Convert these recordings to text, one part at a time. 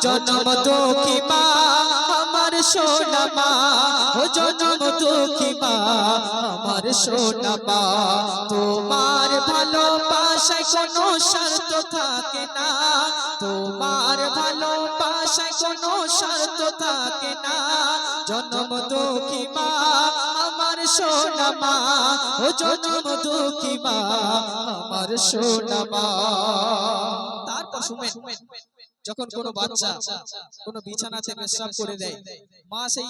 জনম দুঃখী মা, আমার সোনা মা। ও জনম দুঃখী মা, আমার সোনা মা। তোমার ভালোবাসায় কোনো শর্ত থাকে না। তোমার ভালোবাসায় কোনো শর্ত থাকে না। জনম দুঃখী মা, আমার সোনা মা। ও জনম দুঃখী মা, আমার সোনা মা। তারপর শুনেন। যখন কোনো বাচ্চা কোনো বিছানাতে পেশাব করে দেয় মা সেই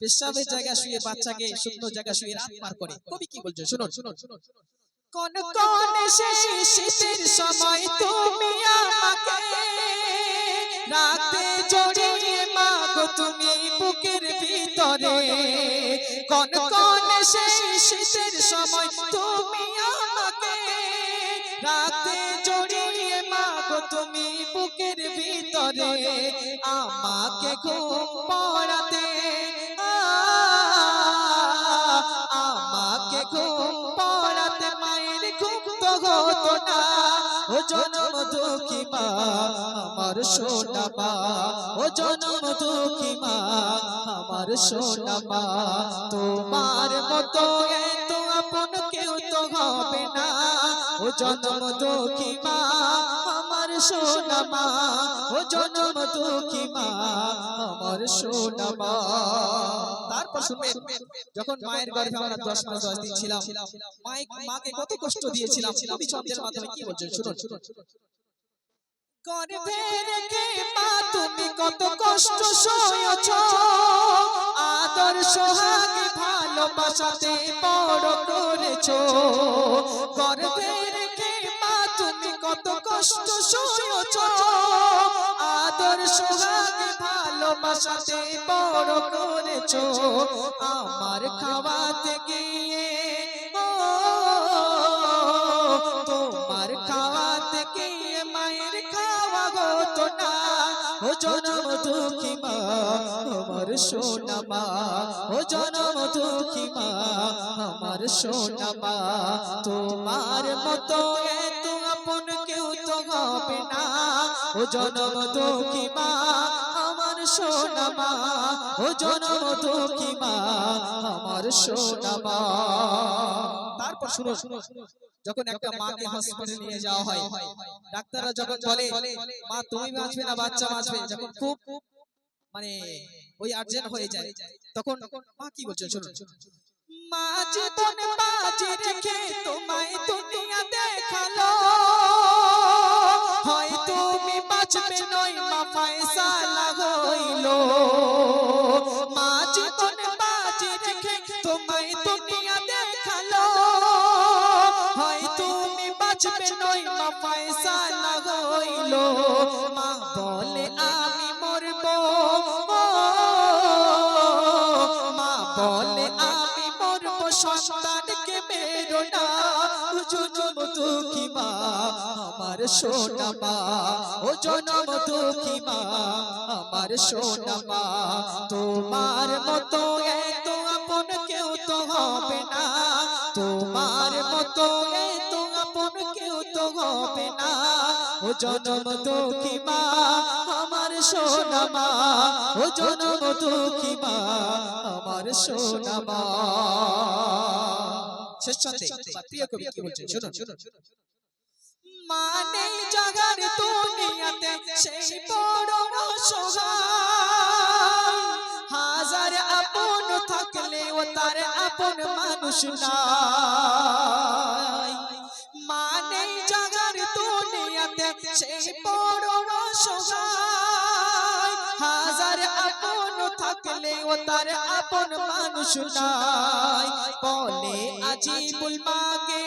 পেশাবের জায়গা শুয়ে বাচ্চাকে শুকনো জায়গা শুয়ে রাত পার করে। কবি কি বলছো শুনুন শুনুন শুনুন কোন কোন শেষ শীতের সময় তুমি আমাকে রাতে জড়িয়ে মাগো তুমি বুকের ভিতরে। কোন কোন শেষ শীতের সময় তুমি বুকের ভিতরে আমাকে ঘুম পড়াতে। আমাকে ঘুম পড়াতে মায়ের ঘুম তো হতো না। ও জনম দুঃখী মা, আমার সোনা মা। ও জনম দুঃখী মা, আমার সোনা মা। তোমার মতো এত আপন কেউ তো হবে না। ও জনম দুঃখী মা যখন মায়ের গর্ভে আমরা দশ মাকে কত কষ্ট দিয়েছিলাম কবি মাধ্যমে কি বলছেন, শুনুন। গর্ভে তুমি কত কষ্ট সয়েছ, আদর সোহাগে ভালোবাসাতে বড় করেছ। কষ্ট সয়েছ আদর সোহাগে ভালোবাসাতে বড় করেছ। আমার খাওয়াতে গিয়ে তোমার খাওয়াতে গিয়ে মায়ের খাওয়া হতো না। ও জনম দুঃখী মা, আমার সোনা মা, ও জনম দুঃখী মা, আমার সোনা মা, তোমার মতো হবে না। ও জনম দুঃখী মা আমার সোনা মা। ও জনম দুঃখী মা আমার সোনা মা। তারপর শুনো শুনো যখন একটা মাকে হসপিটালে নিয়ে যাওয়া হয় ডাক্তাররা যখন বলে মা তুমি বাঁচবে না বাচ্চা বাঁচবে। যখন খুব মানে ওই আর্জেন্ট হয়ে যায় তখন মা কি বলছেন শুনুন। মা জীবন বাজি রেখে তোমায় দুনিয়া দেখাল। হয় তুমি বাঁচবে নয় মা ফয়সালা হইল। মা জীবন বাজি রেখে তোমায় দুনিয়া দেখাল। হয় তুমি বাঁচবে নয় মা ফয়সালা বলে আমার সোনা মা ও জনম দুঃখী মা, আমার সোনা মা তোমার মতো এত আপন কেউ তো হবে না, তোমার মতো এত আপন কেউ তো হবে না, ও জনম দুঃখী মা, আমার সোনা মা ও জনম দুঃখী মা, আমার সোনা মা শেষ ছন্দে প্রিয় কবি কি বলছেন? শুনুন। মানে জগার দুনিয়াতে সেই বড় অসহায়। হাজার আপন থাকলে ও তার আপন মানুষ নাই। মানে জগার দুনিয়াতে সেই বড় অসহায়। হাজার আপন থাকলে ও তার আপন মানুষ নাই। বলে আজিবুল মাগে